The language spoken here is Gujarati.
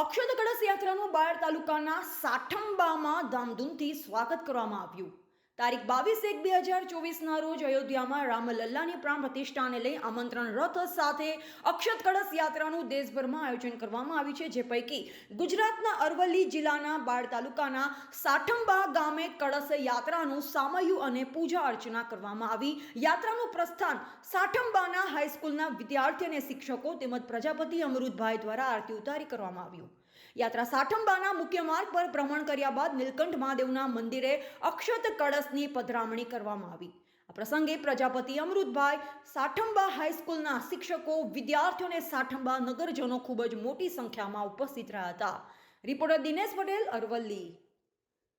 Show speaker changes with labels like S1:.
S1: અક્ષત કળશ યાત્રાનું બાયડ તાલુકાના સાઠંબામાં ધામધૂમથી સ્વાગત કરવામાં આવ્યું. તારીખ બાવીસ એક બે હજાર ચોવીસના રોજ અયોધ્યામાં રામલલ્લાની પ્રાણ પ્રતિષ્ઠાને લઈ આમંત્રણ રથ સાથે અક્ષત કળશ યાત્રાનું દેશભરમાં આયોજન કરવામાં આવ્યું છે, જે પૈકી ગુજરાતના અરવલ્લી જિલ્લાના બાળ તાલુકાના સાઠંબા ગામે કળશ યાત્રાનું સામયું અને પૂજા અર્ચના કરવામાં આવી. યાત્રાનું પ્રસ્થાન સાઠંબાના હાઈસ્કૂલના વિદ્યાર્થી અને શિક્ષકો તેમજ પ્રજાપતિ અમૃતભાઈ દ્વારા આરતી ઉતારી કરવામાં આવ્યું. યાત્રા સાઠંબાના મુખ્ય માર્ગ પર ભ્રમણ કર્યા બાદ નીલકંઠ મહાદેવના મંદિરે અક્ષત કળશની પધરામણી કરવામાં આવી. આ પ્રસંગે પ્રજાપતિ અમૃતભાઈ સાઠંબા હાઈસ્કૂલના શિક્ષકો વિદ્યાર્થીઓને સાઠંબા નગરજનો ખૂબ જ મોટી સંખ્યામાં ઉપસ્થિત રહ્યા હતા. રિપોર્ટર દિનેશ પટેલ, અરવલ્લી.